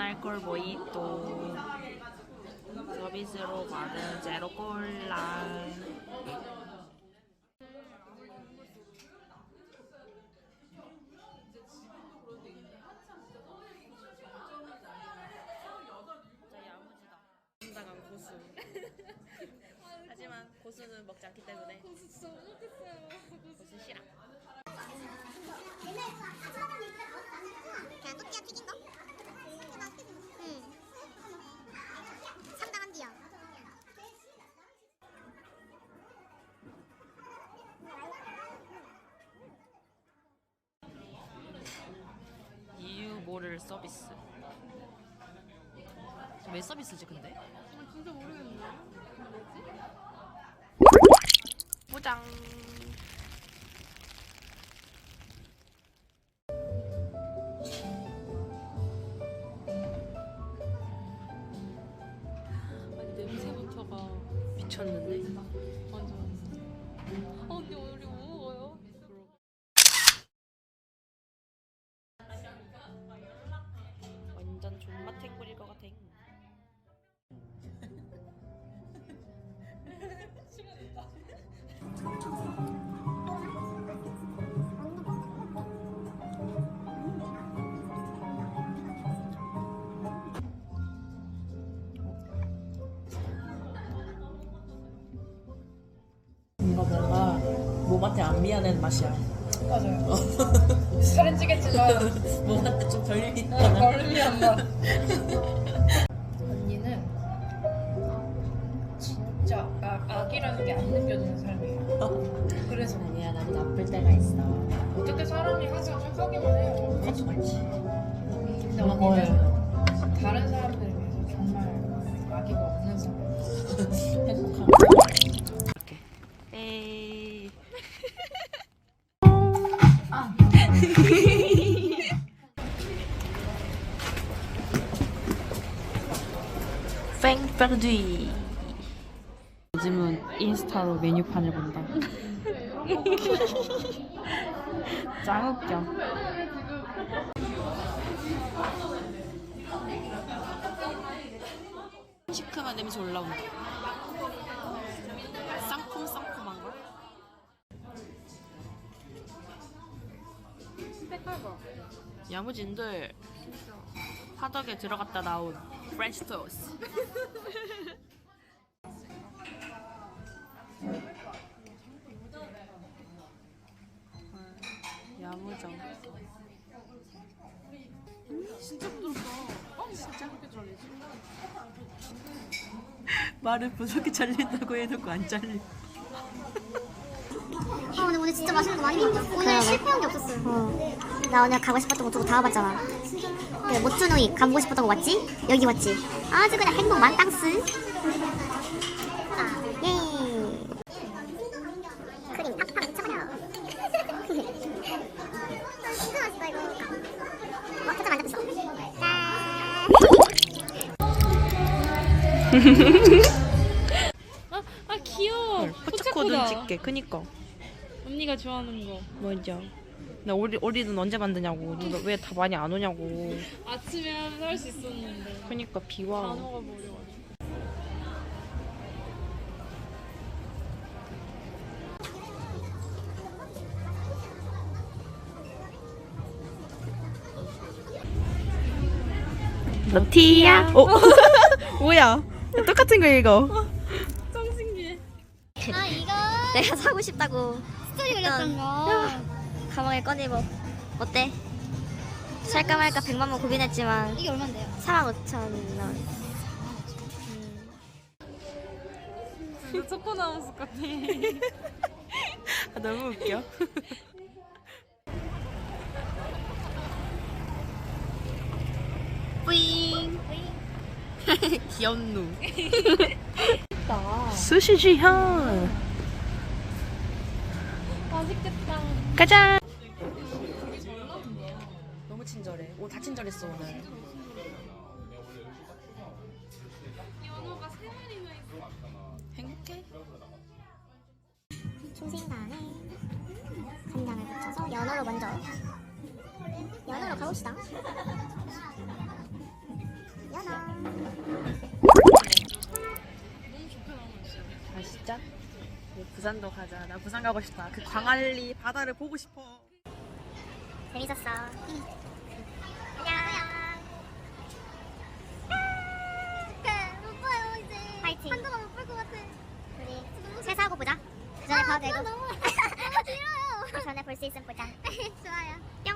알콜 모히또 서비스로 받은 제로 콜라. 고수 하지만 고수는 먹지 않기 때문에. 고수 진짜 못먹겠어요. 고수 싫어 서비스 왜 서비스지 근데? 아, 진짜 모르겠는데. 포장 아니 냄새부터가 미쳤는데? 몸한테 안 미안한 맛이야. 맞아요. 살은 찌겠지만 몸한테 좀 덜 미안한. 멀미한 맛. 언니는 진짜 아, 악이라는 게 안 느껴지는 삶이에요. 그래서 아니야, 나도 나쁠 때가 있어. 어떻게 사람이 항상 착하기만 해요. 그것도 그렇지. 근데 언니는 다른 사람들에 비해서 정말 악의가 없는 사람. 행복한. 팽페르디 요즘은 인스타로 메뉴판을 본다. 짱 웃겨. 시큼한 냄새 올라온다. 쌍콤쌍콤한 걸? 야무진들. 화덕에 들어갔다 나온 프렌치 토스트 야무정 진짜 부드럽다. 어 진짜 그렇게 잘리지? 말을 부족히 잘린다고 해놓고 안 잘리. 아 오늘 오늘 진짜 맛있는 거 많이 먹었어. 오늘 실패한 게 없었어요. 나 오늘 가고 싶었던 곳 두고 다 와봤잖아. 그 모츠노이 가보고 싶었던 거 맞지? 여기 맞지? 아주 그냥 행복 만땅스. 아, 예. 크림 팍팍 미쳐버려. 진짜 맛있다 이거. 와 진짜 만졌어. 아, 아 귀여워. 포차코든 찍게 그니까 언니가 좋아하는 거. 맞 아나 오리, 오리는 언제 만드냐고. 왜 다 많이 안 오냐고. 아침에 하면 할 수 있었는데. 그니까 비와 단어가 버려가지고. 너티야? 어? 뭐야? 똑같은 거 읽어. 짱 신기해. 아 이거 내가 사고 싶다고 스토리 올렸던 거 가방에 꺼내고 어때? 살까 말까 100만 원 고민했지만 이게 얼마인데요? 4만 5천 원 진짜 초코 나무스 같아. 아, 너무 웃겨 뿌잉 귀엽누 수시지현 맛있겠다. 가자 친절해 오 다 친절했어 오늘 연어가 세 마리나 있어. 행복해 중생간에 간장을 붙여서 연어로 먼저 연어로 가봅시다 아 진짜? 네, 부산도 가자. 나 부산 가고 싶다. 그 광안리 바다를 보고 싶어. 재밌었어. 파이팅. 한동안 못볼것 같아. 우리 세수하고 보자. 그 전에 봐도 되고. 너무 너무 길어요. 그 전에 볼 수 있으면 보자. 좋아요. 뿅.